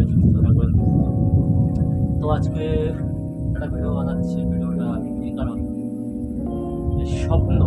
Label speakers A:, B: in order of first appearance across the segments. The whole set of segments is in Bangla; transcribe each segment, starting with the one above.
A: সবাই সুস্থ থাকবেন তো আজকে একটা ভিডিও বানাচ্ছি ভিডিওটা এই কারণ? স্বপ্ন।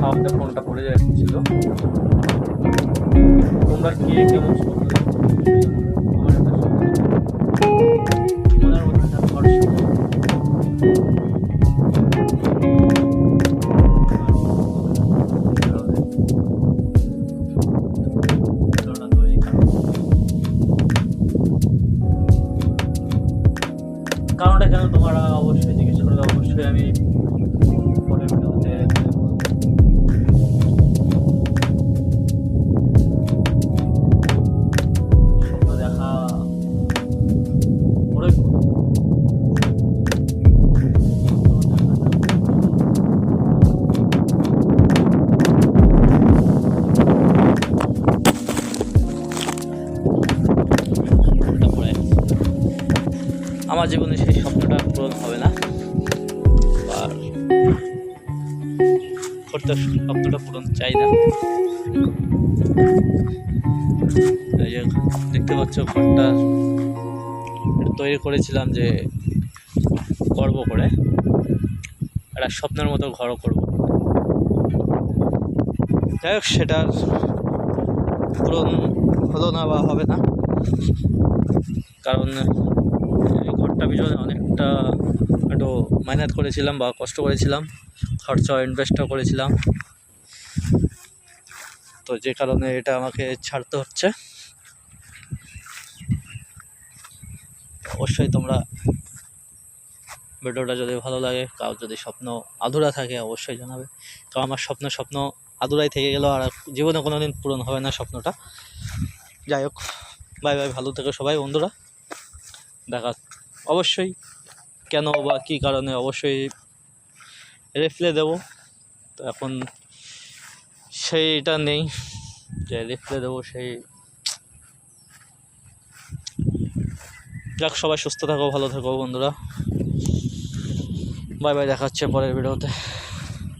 A: সামনে ফোনটা পড়ে যাচ্ছিল তোমরা কে কেমন তোমরা অবশ্যই জিজ্ঞেস করবে অবশ্যই আমি পরের ভিডিওতে আমার জীবনে সেই স্বপ্নটা হবে না? আর করতে স্বপ্নটা পূরণ চাই না। দেখতে পাচ্ছ ঘরটা। তৈরি করেছিলাম যে করব করে। একটা স্বপ্নের মতো ঘরও করব। যাই হোক সেটার পূরণ হলো না বা হবে না। কারণ ঘরটা পিছনে অনেকটা একটু মেহনত করেছিলাম বা কষ্ট করেছিলাম, খরচা ইনভেস্টও করেছিলাম। তো যে কারণে এটা আমাকে ছাড়তে হচ্ছে। অবশ্যই তোমরা ভিডিওটা যদি ভালো লাগে, কারও যদি স্বপ্ন আধুরা থাকে, অবশ্যই জানাবে। কারণ আমার স্বপ্ন স্বপ্ন আধুরাই থেকে গেল, আর জীবনে কোনো দিন পূরণ হবে না স্বপ্নটা। যাই হোক, বাই বাই, ভালো থেকো সবাই বন্ধুরা। দেখা, অবশ্যই কেন বা কী কারণে অবশ্যই রিপ্লে দেব। তো এখন সেইটা নেই। যে রিপ্লে দেবো সেই যাক, সবাই সুস্থ থাকো, ভালো থাকো বন্ধুরা। বাই বাই দেখাচ্ছে পরের ভিডিওতে